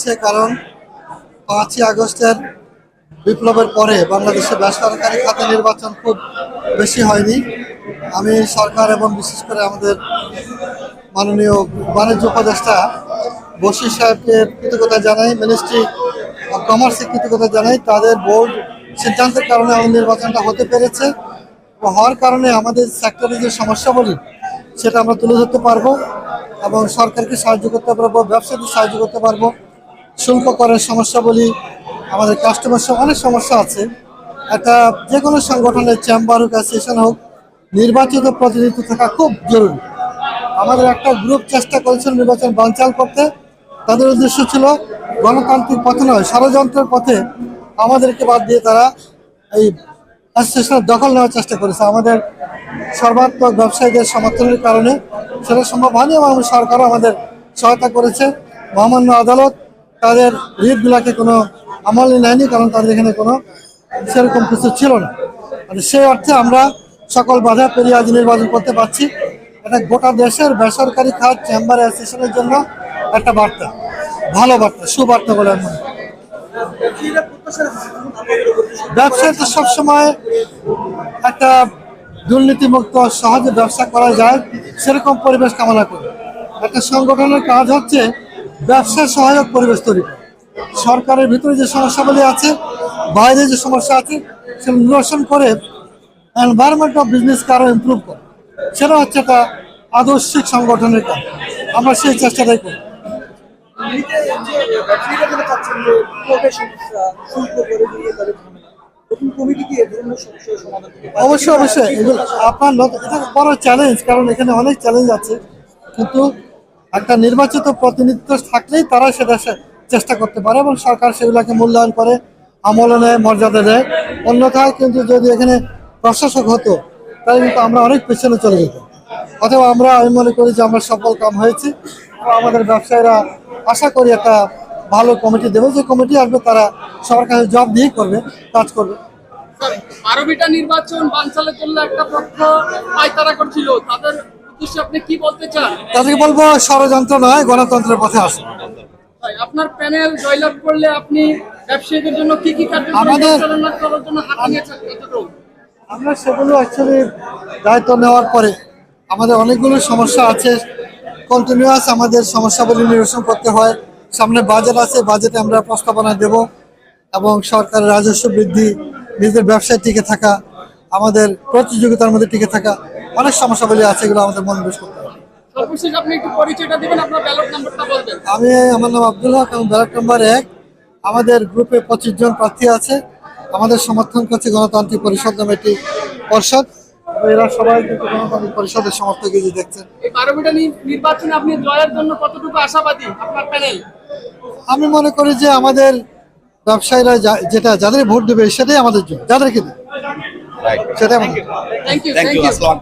হচ্ছে কারণ পাঁচই আগস্টের বিপ্লবের পরে বাংলাদেশে বেসরকারি খাতে নির্বাচন খুব বেশি হয়নি। আমি সরকার এবং বিশেষ করে আমাদের মাননীয় বাণিজ্য উপদেষ্টা বশির সাহেবকে কৃতজ্ঞতা জানাই মিনিস্ট্রি অফ কমার্সে কৃতজ্ঞতা জানাই। তাদের বোর্ড সিদ্ধান্তের কারণে আমাদের নির্বাচনটা হতে পেরেছে। হওয়ার কারণে আমাদের সেক্টরে যে সমস্যা বলি সেটা আমরা তুলে ধরতে পারব এবং সরকারকে সাহায্য করতে পারব ব্যবসাকে সাহায্য করতে পারব। শুল্ক করের সমস্যা বলি, আমাদের কাস্টমার অনেক সমস্যা আছে। একটা যে কোনো সংগঠনের চেম্বার হোক অ্যাসোসিয়েশন হোক, নির্বাচিত প্রতিনিধি থাকা খুব জরুরি। আমাদের একটা গ্রুপ চেষ্টা করেছিল নির্বাচন বানচাল করতে। তাদের উদ্দেশ্য ছিল গণতান্ত্রিক পথে নয়, ষড়যন্ত্রের পথে আমাদেরকে বাদ দিয়ে তারা এই অ্যাসোসিয়েশনের দখল নেওয়ার চেষ্টা করেছে। আমাদের সর্বাত্মক ব্যবসায়ীদের সমর্থনের কারণে সেটা সম্ভব হয়নি এবং সরকারও আমাদের সহায়তা করেছে। মহামান্য আদালত তাদের রিটগুলাকে কোনো আমলে নেয়নি, কারণ তাদের এখানে কোনো সেরকম কিছু ছিল না। আর সেই অর্থে আমরা সকল বাধা পেরিয়ে আজ নির্বাচন করতে পারছি। এটা গোটা দেশের বেসরকারি খাত চেম্বার অ্যাসোসিয়েশনের জন্য একটা বার্তা, ভালো বার্তা, সুবার্তা বলে আমি। ব্যবসায় তো সবসময় একটা দুর্নীতিমুক্ত, সহজে ব্যবসা করা যায়, সেরকম পরিবেশ কামনা করি। একটা সংগঠনের কাজ হচ্ছে ব্যবসা সহায়ক পরিবেশ তৈরি করা। সরকারের ভিতরে যে সমস্যাগুলি আছে বাইরে যে সমস্যা আছে সেগুলো নিরসন করে এনভায়রনমেন্ট অফ বিজনেসকে আরও ইমপ্রুভ করে। সেটা হচ্ছে একটা আদর্শিক সংগঠনের কাজ। আমরা সেই চেষ্টাটাই করি? অবশ্যই অবশ্যই। এগুলো আপনার এটা বড় চ্যালেঞ্জ কারণ এখানে অনেক চ্যালেঞ্জ আছে। কিন্তু একটা নির্বাচিত প্রতিনিধিত্ব থাকলেই তারা সেটা চেষ্টা করতে পারে এবং সরকার সেগুলোকে মূল্যায়ন করে আমলে নেয় মর্যাদা দেয়। অন্যথায় কিন্তু যদি এখানে প্রশাসক হতো, তাহলে কিন্তু আমরা অনেক পেছনে চলে যেতাম। অথবা আমরা, আমি মনে করি যে আমরা সফল কাম হয়েছি। আমাদের ব্যবসায়ীরা আশা করি একটা ভালো কমিটি দেবে। যে কমিটি আসবে, তারা সবার কাছে জব দিয়েই করবে, কাজ করবে। আরবিটা নির্বাচন বানচালে করলে একটা পক্ষ পায়তারা করছিল। তাদের উদ্দেশ্যে আপনি কি বলতে চান? তাদেরকে বলব ষড়যন্ত্র নয় গণতন্ত্রের পথে আসে ভাই, আপনার প্যানেল জয়লাভ করলে আপনি ব্যবসায়ীদের জন্য কি কি আমাদের-? আমরা সেগুলো অ্যাকচুয়ালি দায়িত্ব নেওয়ার পরে আমাদের অনেকগুলো সমস্যা আছে। কন্টিনিউয়াস আমাদের সমস্যাগুলি নিরসন করতে হয়। সামনে বাজেট আছে বাজেটে আমরা প্রস্তাবনা দেব এবং সরকারের রাজস্ব বৃদ্ধি নিজের ব্যবসায় টিকে থাকা আমাদের প্রতিযোগিতার মধ্যে টিকে থাকা অনেক সমস্যাগুলি আছে এগুলো আমাদের মনোনিবেশ করতে হবে। সর্বশেষ আপনি একটু পরিচয়টা দিবেন আপনার ব্যালট নাম্বারটা বলবেন। আমি আমার নাম আব্দুল হক এবং ব্যালট নম্বর এক আমাদের গ্রুপে পঁচিশ জন প্রার্থী আছে। আমাদের সমর্থন করছে গণতান্ত্রিক পরিষদ নামে একটি পরিষদ। এরা সবাই কিন্তু গণতান্ত্রিক পরিষদের সমর্থক এই যে দেখছেন। এই বারোবিটা নির্বাচনে আপনি জয়ের জন্য কতটুকু আশাবাদী আপনার প্যানেল আমি মনে করি যে আমাদের ব্যবসায়ীরা যেটা যাদের ভোট দেবে সেটাই আমাদের জন্য যাদেরকে দেবে। সেটাই আমাদের thank you thank thank you you আসসালাম